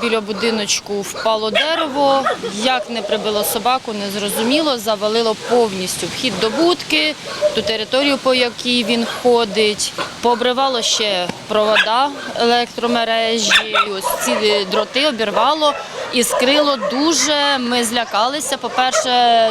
Біля будиночку впало дерево. Як не прибило собаку, не зрозуміло. Завалило повністю вхід до будки, ту територію, по якій він ходить. Пообривало ще провода електромережі. Ось ці дроти обірвало і скрило дуже. Ми злякалися. По-перше,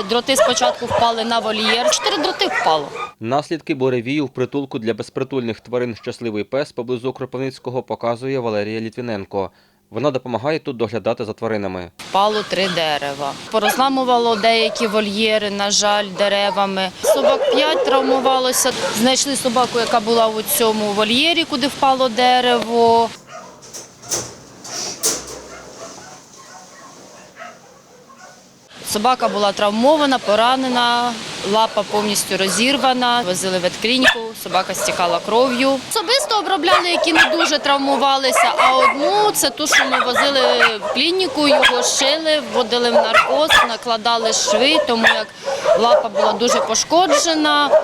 дроти спочатку впали на вольєр. Чотири дроти впало. Наслідки буревію в притулку для безпритульних тварин «Щасливий пес» поблизу Кропивницького показує Валерія Літвіненко. Вона допомагає тут доглядати за тваринами. Впало три дерева. Порозламувало деякі вольєри, на жаль, деревами. Собак п'ять травмувалося. Знайшли собаку, яка була у цьому вольєрі, куди впало дерево. Собака була травмована, поранена, лапа повністю розірвана. Возили ветклініку, собака стікала кров'ю. Особисто обробляли, які не дуже травмувалися. А одну це ту, що ми возили в клініку, його шили, вводили в наркоз, накладали шви, тому як лапа була дуже пошкоджена.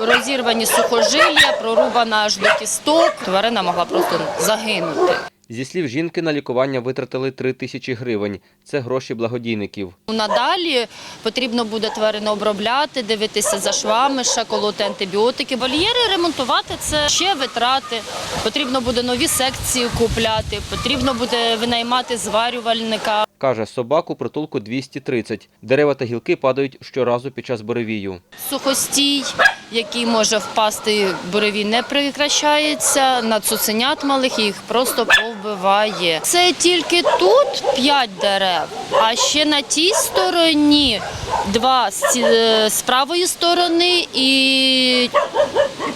Розірвані сухожилля, прорубана аж до кісток. Тварина могла просто загинути. Зі слів жінки, на лікування витратили 3 тисячі гривень. Це гроші благодійників. Надалі потрібно буде тварину обробляти, дивитися за швами, ще колоти антибіотики. Вольєри ремонтувати це ще витрати. Потрібно буде нові секції купляти, потрібно буде винаймати зварювальника. Каже, собак у притулку 230. Дерева та гілки падають щоразу під час буревію. Сухостій, який може впасти, буревій не прекращається. На цуценят малих їх просто повбиває. Це тільки тут 5 дерев, а ще на тій стороні два з е, з правої сторони і,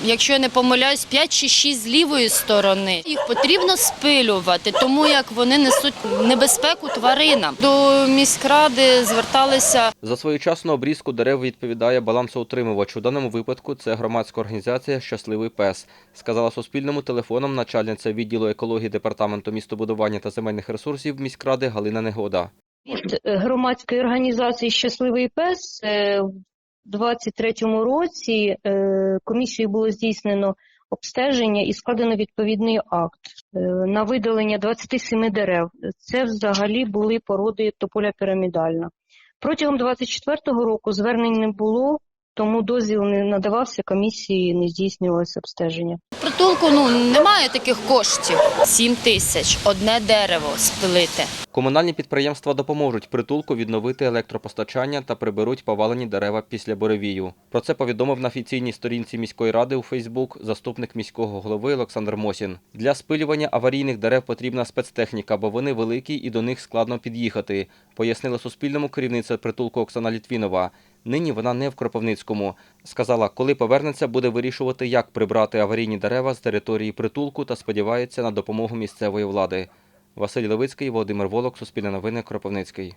якщо я не помиляюсь, 5 чи 6 з лівої сторони. Їх потрібно спилювати, тому як вони несуть небезпеку тваринам. До міськради зверталися За своєчасну обрізку дерев відповідає балансоутримувач. У даному випадку це громадська організація Щасливий пес, сказала Суспільному телефоном начальниця відділу екології департаменту містобудування та земельних ресурсів міськради Галина Негода. від е, громадської організації Щасливий пес е, в 23-му році е, комісією було здійснено обстеження і складено відповідний акт на видалення 27 дерев. Це взагалі були породи тополя пірамідальна. Протягом 24-го року звернень не було, тому дозвіл не надавався комісії, не здійснювалося обстеження. притулку. Ну немає таких коштів. 7 тисяч одне дерево спилити. Комунальні підприємства допоможуть притулку відновити електропостачання та приберуть повалені дерева після буревію. Про це повідомив на офіційній сторінці міської ради у Фейсбук заступник міського голови Олександр Мосін. Для спилювання аварійних дерев потрібна спецтехніка, бо вони великі і до них складно під'їхати, пояснила Суспільному керівниця притулку Оксана Літвінова. Нині вона не в Кропивницькому. Сказала, коли повернеться, буде вирішувати, як прибрати аварійні дерева з території притулку та сподівається на допомогу місцевої влади. Василь Левицький, Володимир Волок, Суспільне новини, Кропивницький.